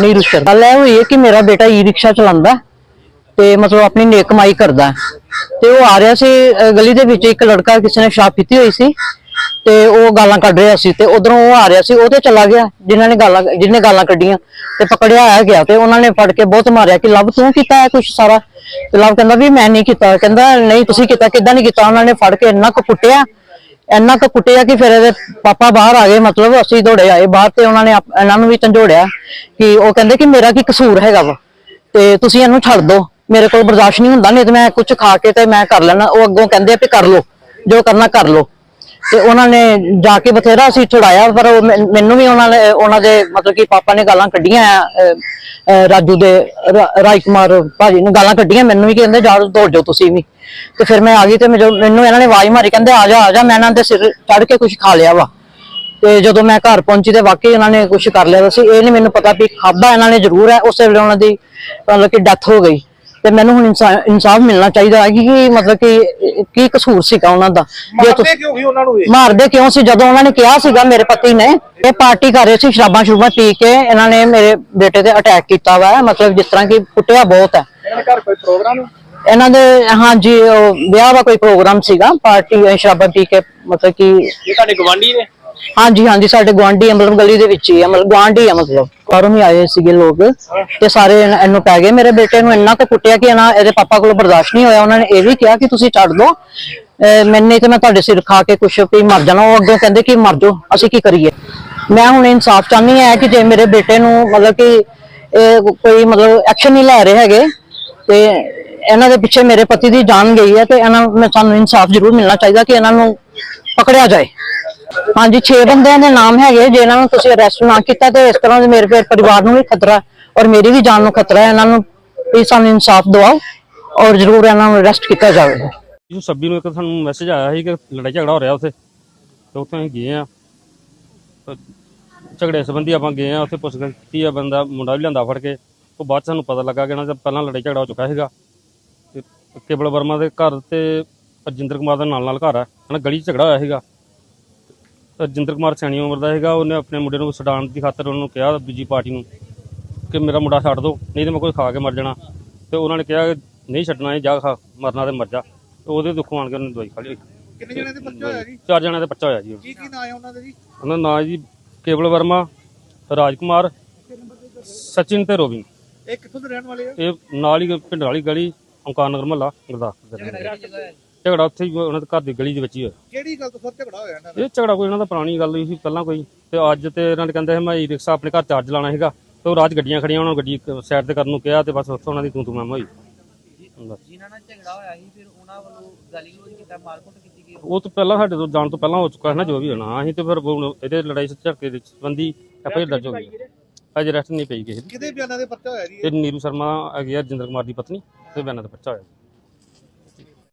ਨੀਰੂ ਸ਼ਰ ਗੱਲ ਇਹ ਹੋਈ ਹੈ ਕਿ ਮੇਰਾ ਬੇਟਾ ਈ ਰਿਕਸ਼ਾ ਚਲਾਉਂਦਾ ਤੇ ਮਤਲਬ ਆਪਣੀ ਨੇਕ ਕਮਾਈ ਕਰਦਾ ਤੇ ਉਹ ਆ ਰਿਹਾ ਸੀ ਗਲੀ ਦੇ ਵਿੱਚ ਇੱਕ ਲੜਕਾ ਕਿਸੇ ਨੇ ਸ਼ਰਾਬ ਪੀਤੀ ਹੋਈ ਸੀ ਤੇ ਉਹ ਗਾਲਾਂ ਕੱਢ ਰਿਹਾ ਸੀ ਤੇ ਉਧਰੋਂ ਉਹ ਆ ਰਿਹਾ ਸੀ ਉਹ ਤੇ ਚਲਾ ਗਿਆ, ਜਿਨ੍ਹਾਂ ਨੇ ਗਾਲਾਂ ਜਿਹਨੇ ਗਾਲਾਂ ਕੱਢੀਆਂ ਤੇ ਪਕੜਿਆ ਆ ਗਿਆ ਤੇ ਉਹਨਾਂ ਨੇ ਫੜ ਕੇ ਬਹੁਤ ਮਾਰਿਆ ਕਿ ਲਵ ਤੂੰ ਕੀਤਾ ਹੈ ਕੁਛ ਸਾਰਾ? ਤੇ ਲਵ ਕਹਿੰਦਾ ਵੀ ਮੈਂ ਨਹੀਂ ਕੀਤਾ। ਕਹਿੰਦਾ, ਨਹੀਂ, ਤੁਸੀਂ ਕੀਤਾ, ਕਿੱਦਾਂ ਨਹੀਂ ਕੀਤਾ? ਉਹਨਾਂ ਨੇ ਫੜ ਕੇ ਇੰਨਾ ਕੁ ਕੁੱਟਿਆ ਇੰਨਾ ਕੁ ਕੁੱਟਿਆ ਕਿ ਫਿਰ ਇਹਦੇ ਪਾਪਾ ਬਾਹਰ ਆ ਗਏ, ਮਤਲਬ ਅਸੀਂ ਦੌੜੇ ਆਏ ਬਾਹਰ ਤੇ ਉਹਨਾਂ ਨੇ ਆਪ- ਇਹਨਾਂ ਨੂੰ ਵੀ ਝੰਡੋੜਿਆ ਕਿ ਉਹ ਕਹਿੰਦੇ ਕਿ ਮੇਰਾ ਕੀ ਕਸੂਰ ਹੈਗਾ ਵਾ ਤੇ ਤੁਸੀਂ ਇਹਨੂੰ ਛੱਡ ਦਿਓ ਮੇਰੇ ਕੋਲ ਬਰਦਾਸ਼ਤ ਨਹੀਂ ਹੁੰਦਾ, ਨਹੀਂ ਤੇ ਮੈਂ ਕੁਝ ਖਾ ਕੇ ਤੇ ਮੈਂ ਕਰ ਲੈਣਾ। ਉਹ ਅੱਗੋਂ ਕਹਿੰਦੇ ਆ ਵੀ ਕਰ ਲਓ, ਜੋ ਕਰਨਾ ਕਰ ਲਓ। ਤੇ ਉਹਨਾਂ ਨੇ ਜਾ ਕੇ ਬਥੇਰਾ ਅਸੀਂ ਛੁਡਾਇਆ ਪਰ ਉਹ ਮੈਨੂੰ ਵੀ ਉਹਨਾਂ ਨੇ ਉਹਨਾਂ ਦੇ ਮਤਲਬ ਕਿ ਪਾਪਾ ਨੇ ਗਾਲਾਂ ਕੱਢੀਆਂ ਆ, ਰਾਜੂ ਦੇ ਰਾ- ਰਾਜ ਕੁਮਾਰ ਭਾਜੀ ਨੇ ਗਾਲਾਂ ਕੱਢੀਆਂ ਮੈਨੂੰ ਵੀ ਕਹਿੰਦੇ ਜਾ ਦੌੜ ਜਾਓ ਤੁਸੀਂ ਵੀ। ਤੇ ਫਿਰ ਮੈਂ ਆ ਗਈ ਤੇ ਮੈਨੂੰ ਮੈਨੂੰ ਇਹਨਾਂ ਨੇ ਆਵਾਜ਼ ਮਾਰੀ ਕਹਿੰਦੇ ਆ ਜਾ ਆ ਜਾ ਮੈਂ ਇਹਨਾਂ ਦੇ ਸਿਰ ਚੜ ਕੇ ਕੁਝ ਖਾ ਲਿਆ ਵਾ। ਤੇ ਜਦੋਂ ਮੈਂ ਘਰ ਪਹੁੰਚੀ ਤੇ ਵਾਕਈ ਇਹਨਾਂ ਨੇ ਕੁਝ ਕਰ ਲਿਆ ਸੀ ਇਹ ਨਹੀਂ ਮੈਨੂੰ ਪਤਾ ਵੀ ਖਾਦਾ ਇਹਨਾਂ ਨੇ ਜ਼ਰੂਰ ਹੈ ਉਸੇ ਵੇਲੇ ਉਹਨਾਂ ਦੀ ਮਤਲਬ ਕਿ ਡੈਥ ਹੋ ਗਈ। ਤੇ ਮੈਨੂੰ ਹੁਣ ਇਨਸਾ- ਇਨਸਾਫ ਮਿਲਣਾ ਚਾਹੀਦਾ ਹੈ ਕਿ ਕੀ ਮਤਲਬ ਕਿ ਕੀ ਕਸੂਰ ਸੀਗਾ ਉਹਨਾਂ ਦਾ? ਜੇ ਤੁਸੀਂ ਮਾਰਦੇ ਕਿਉਂ ਸੀ ਉਹਨਾਂ ਨੂੰ ਇਹ? ਮਾਰਦੇ ਕਿਉਂ ਸੀ? ਜਦੋਂ ਉਹਨਾਂ ਨੇ ਕਿਹਾ ਸੀਗਾ ਮੇਰੇ ਪਤੀ ਨੇ ਇਹ ਪਾਰਟੀ ਕਰ ਰਹੇ ਸੀ ਸ਼ਰਾਬਾਂ ਸ਼ੁਰਬਾਂ ਪੀ ਕੇ ਇਹਨਾਂ ਨੇ ਮੇਰੇ ਬੇਟੇ ਤੇ ਅਟੈਕ ਕੀਤਾ ਵਾ ਮਤਲਬ ਜਿਸ ਤਰ੍ਹਾਂ ਕਿ ਕੁੱਟਿਆ ਬਹੁਤ ਹੈ। ਇਹਨਾਂ ਦੇ ਘਰ ਕੋਈ ਪ੍ਰੋਗਰਾਮ ਇਹਨਾਂ ਦੇ ਹਾਂਜੀ ਉਹ ਵਿਆਹ ਦਾ ਕੋਈ ਪ੍ਰੋਗਰਾਮ ਸੀਗਾ ਪਾਰਟੀ ਸ਼ਰਾਬਾਂ ਪੀ ਕੇ ਮਤਲਬ ਕਿ ਇਹ ਤੁਹਾਡੇ ਗਵਾਂਢੀ ਨੇ? ਹਾਂਜੀ ਹਾਂਜੀ ਸਾਡੇ ਗਵਾਂਢੀ ਮਤਲਬ ਗਲੀ ਦੇ ਵਿੱਚ ਹੀ ਆ ਮਤਲਬ ਗਵਾਂਢੀ ਆ ਮਤਲਬ। ਬਾਹਰੋਂ ਹੀ ਆਏ ਸੀਗੇ ਲੋਕ ਤੇ ਸਾਰੇ ਇਹਨੂੰ ਪੈ ਗਏ। ਮੇਰੇ ਬੇਟੇ ਨੂੰ ਇੰਨਾ ਕੁ ਕੁੱਟਿਆ ਕਿ ਇਹਨਾਂ ਇਹਦੇ ਪਾਪਾ ਕੋਲ ਬਰਦਾਸ਼ਤ ਨਹੀਂ ਹੋਇਆ। ਉਹਨਾਂ ਨੇ ਇਹ ਵੀ ਕਿਹਾ ਕਿ ਤੁਸੀਂ ਛੱਡ ਦਿਓ ਅਹ ਤੇ ਮੈਂ ਤੁਹਾਡੇ ਸਿਰ ਖਾ ਕੇ ਕੁਛ ਵੀ ਮਰ ਜਾਣਾ। ਉਹ ਅੱਗੋਂ ਕਹਿੰਦੇ ਕਿ ਮਰ ਜਾਓ, ਅਸੀਂ ਕੀ ਕਰੀਏ? ਮੈਂ ਹੁਣ ਇਨਸਾਫ ਚਾਹਨੀ ਹੈ ਕਿ ਜੇ ਮੇਰੇ ਬੇਟੇ ਨੂੰ ਮਤਲਬ ਕਿ ਕੋਈ ਮਤਲਬ ਐਕਸ਼ਨ ਨਹੀਂ ਲੈ ਰਹੇ ਹੈਗੇ, ਤੇ ਇਹਨਾਂ ਦੇ ਪਿੱਛੇ ਮੇਰੇ ਪਤੀ ਦੀ ਜਾਨ ਗਈ ਹੈ ਤੇ ਇਹਨਾਂ ਨੂੰ ਸਾਨੂੰ ਇਨਸਾਫ ਜ਼ਰੂਰ ਮਿਲਣਾ ਚਾਹੀਦਾ ਕਿ ਇਹਨਾਂ ਨੂੰ ਪਕੜਿਆ ਜਾਏ। ਹਾਂਜੀ 6 ਬੰਦਿਆਂ ਦੇ ਨਾਮ ਹੈਗੇ ਜੇ ਇਹਨਾਂ ਨੂੰ ਤੁਸੀਂ ਅਰੈਸਟ ਨਾ ਕੀਤਾ ਤੇ ਇਸ ਤਰ੍ਹਾਂ ਦੇ ਮੇਰੇ ਫਿਰ ਪਰਿਵਾਰ ਨੂੰ ਵੀ ਖਤਰਾ ਔਰ ਮੇਰੀ ਵੀ ਜਾਨ ਨੂੰ ਖਤਰਾ ਹੈ। ਇਹਨਾਂ ਨੂੰ ਵੀ ਸਾਨੂੰ ਇਨਸਾਫ ਦਿਵਾਓ ਔਰ ਜ਼ਰੂਰ ਇਹਨਾਂ ਨੂੰ ਅਰੈਸਟ ਕੀਤਾ ਜਾਵੇ। ਇਹ ਸੱਬੀ ਨੂੰ ਇੱਕ ਸਾਨੂੰ ਮੈਸੇਜ ਆਇਆ ਸੀ ਕਿ ਲੜਾਈ ਝਗੜਾ ਹੋ ਰਿਹਾ ਉੱਥੇ ਤੇ ਉੱਥੇ ਅਸੀਂ ਗਏ ਆ ਝਗੜੇ ਸੰਬੰਧੀ ਆਪਾਂ ਗਏ ਆ ਉੱਥੇ ਪੁੱਛਗਿੱਛ ਕੀਤੀ ਆ ਬੰਦਾ, ਮੁੰਡਾ ਵੀ ਲਿਆਂਦਾ ਫੜ ਕੇ। ਉਹ ਬਾਅਦ 'ਚ ਸਾਨੂੰ ਪਤਾ ਲੱਗਾ ਕਿ ਇਹਨਾਂ ਦਾ ਪਹਿਲਾਂ ਲੜਾਈ ਝਗੜਾ ਹੋ ਚੁੱਕਾ ਸੀਗਾ। ਤੇ ਕੇਵਲ ਵਰਮਾ ਦੇ ਘਰ ਤੇ ਅਰਜਿੰਦਰ ਕੁਮਾਰ ਦਾ ਨਾਲ ਨਾਲ ਘਰ ਆ। ਹਨਾ ਗਲੀ 'ਚ ਝਗੜਾ ਹੋਇਆ ਸੀਗਾ। ਤੇ ਅਰਜਿੰਦਰ ਕੁਮਾਰ ਸਿਆਣੀ ਉਮਰ ਦਾ ਸੀਗਾ ਉਹਨੇ ਆਪਣੇ ਮੁੰਡੇ ਨੂੰ ਛਡਾਉਣ ਦੀ ਖਾਤਰ ਉਹਨੂੰ ਕਿਹਾ ਬੀਜੀ ਪਾਰਟੀ ਨੂੰ ਕਿ ਮੇਰਾ ਮੁੰਡਾ ਛੱਡ ਦਿਓ ਨਹੀਂ ਤੇ ਮੈਂ ਕੋਈ ਖਾ ਕੇ ਮਰ ਜਾਣਾ। ਤੇ ਉਹਨਾਂ ਨੇ ਕਿਹਾ ਨਹੀਂ ਛੱਡਣਾ ਇਹ ਜਾ ਖਾ ਮਰਨਾ ਤੇ ਮਰ ਜਾ। ਤੇ ਉਹਦੇ ਦੁੱਖੋਂ ਆਣ ਕੇ ਉਹਨੇ ਦਵਾਈ ਖਾ ਲਈ। ਕਿੰਨੇ ਜਣੇ ਦੇ ਬੱਚਾ ਹੋਇਆ ਜੀ? ਚਾਰ ਜਣਿਆਂ ਦਾ ਬੱਚਾ ਹੋਇਆ ਜੀ ਕੀ ਕੀ ਨਾਂ ਹੈ ਉਹਨਾਂ ਦੇ ਜੀ? ਉਹਨਾਂ ਦਾ ਨਾਂ ਜੀ ਕੇਵਲ ਵਰਮਾ ਰਾਜਕੁਮਾਰ ਸਚਿਨ ਤੇ ਰੋਬਿਨ ਇਹ ਕਿੱਥੋਂ ਦੇ ਰਹਿਣ ਵਾਲੇ ਆ? ਇਹ ਨਾਲ ਹੀ ਪਿੰਡ ਵਾਲੀ ਗਲੀ ਓਂਕਾਰ ਨਗਰ ਮਹੱਲਾ ਗੁਰਦਾਸਪੁਰ ਦੇ। ਝਗੜਾ ਉੱਥੇ ਹੀ ਉਹਨਾਂ ਦੇ ਘਰ ਦੀ ਗਲੀ ਦੇ ਵਿੱਚ ਹੀ ਹੋਇਆ। ਕਿਹੜੀ ਗੱਲ ਤੋਂ ਫਿਰ ਝਗੜਾ ਹੋਇਆ ਇਹਨਾਂ ਦਾ? ਇਹ ਝਗੜਾ ਕੋਈ ਇਹਨਾਂ ਦਾ ਪੁਰਾਣੀ ਗੱਲ ਹੋਈ ਸੀ ਪਹਿਲਾਂ ਕੋਈ। ਤੇ ਅੱਜ ਤੇ ਇਹਨਾਂ ਨੇ ਕਹਿੰਦੇ ਸੀ ਮੈਂ ਰਿਕਸ਼ਾ ਆਪਣੇ ਘਰ ਚਾਰਜ ਲਾਣਾ ਸੀਗਾ। ਤੇ ਉਹ ਰਾਜ ਗੱਡੀਆਂ ਖੜੀਆਂ ਉਹਨਾਂ ਨੂੰ ਗੱਡੀ ਸਾਈਡ ਤੇ ਕਰਨ ਨੂੰ ਕਿਹਾ ਤੇ ਬਸ ਉੱਥੋਂ ਉਹਨਾਂ ਦੀ ਤੂੰ ਤੂੰ ਮੈਂ ਹੋਈ। ਬਸ। ਜਿਨ੍ਹਾਂ ਨਾਲ ਝਗੜਾ ਹੋਇਆ ਸੀ ਫਿਰ ਉਹਨਾਂ ਵੱਲੋਂ ਗਾਲੀ ਗਲੋਚ ਕੀਤਾ ਮਾਰਕੁੱਟ ਕੀਤੀ ਗਈ? ਉਹ ਤੋਂ ਪਹਿਲਾਂ ਸਾਡੇ ਤੋਂ ਜਾਣ ਤੋਂ ਪਹਿਲਾਂ ਹੋ ਚੁੱਕਾ ਹੈ ਨਾ ਜੋ ਵੀ ਹੋਣਾ। ਅਸੀਂ ਤੇ ਫਿਰ ਹੁਣ ਇਹਦੇ ਲੜਾਈ ਝੜਕੇ ਦੇ ਸੰਬੰਧੀ ਐਫਆਈਆਰ ਦਰਜ ਹੋ ਗਈ। ਅਜੇ ਰੈਸਟ ਨਹੀਂ ਪਈ ਕਿਸੇ ਦੀ। ਕਿਹਦੇ ਬਿਆਨਾਂ ਦੇ ਪਰਚਾ ਹੋਇਆ ਜੀ ਇਹ? ਇਹ ਨੀਰੂ ਸ਼ਰਮਾ ਹੈਗੀ ਆ ਜਿੰਦਰ ਕੁਮਾਰ ਦੀ ਪਤਨੀ ਤੇ ਬਿਆਨਾਂ ਦਾ ਬੱਚਾ ਹੋਇਆ।